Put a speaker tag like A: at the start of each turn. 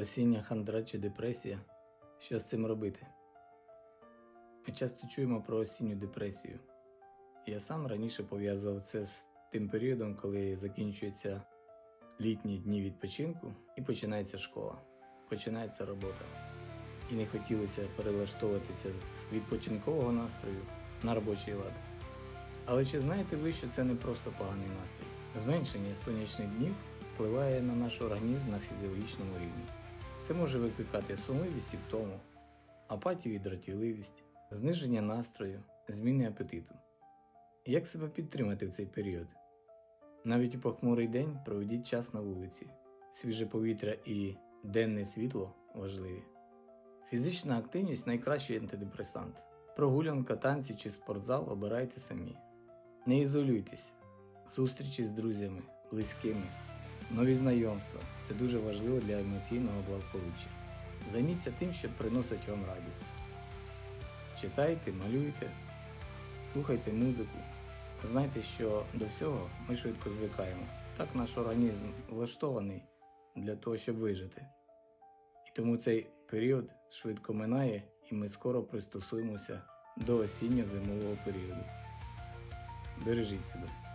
A: осіння хандра чи депресія. Що з цим робити? Ми часто чуємо про осінню депресію. Я сам раніше пов'язував це з тим періодом, коли закінчуються літні дні відпочинку і починається школа, починається робота. І не хотілося перелаштовуватися з відпочинкового настрою на робочий лад. Але чи знаєте ви, що це не просто поганий настрій? Зменшення сонячних днів впливає на наш організм на фізіологічному рівні. Це може викликати сонливість і втому, апатію і дратівливість, зниження настрою, зміни апетиту. Як себе підтримати в цей період? Навіть у похмурий день проведіть час на вулиці. Свіже повітря і денне світло важливі. Фізична активність найкращий антидепресант. Прогулянка, танці чи спортзал обирайте самі. Не ізолюйтесь. Зустрічі з друзями, близькими, нові знайомства це дуже важливо для емоційного благополуччя. Займіться тим, що приносить вам радість. Читайте, малюйте, слухайте музику. Знайте, що до всього ми швидко звикаємо. Так наш організм влаштований для того, щоб вижити. І тому цей період швидко минає, і ми скоро пристосуємося до осінньо-зимового періоду. Бережіть себе.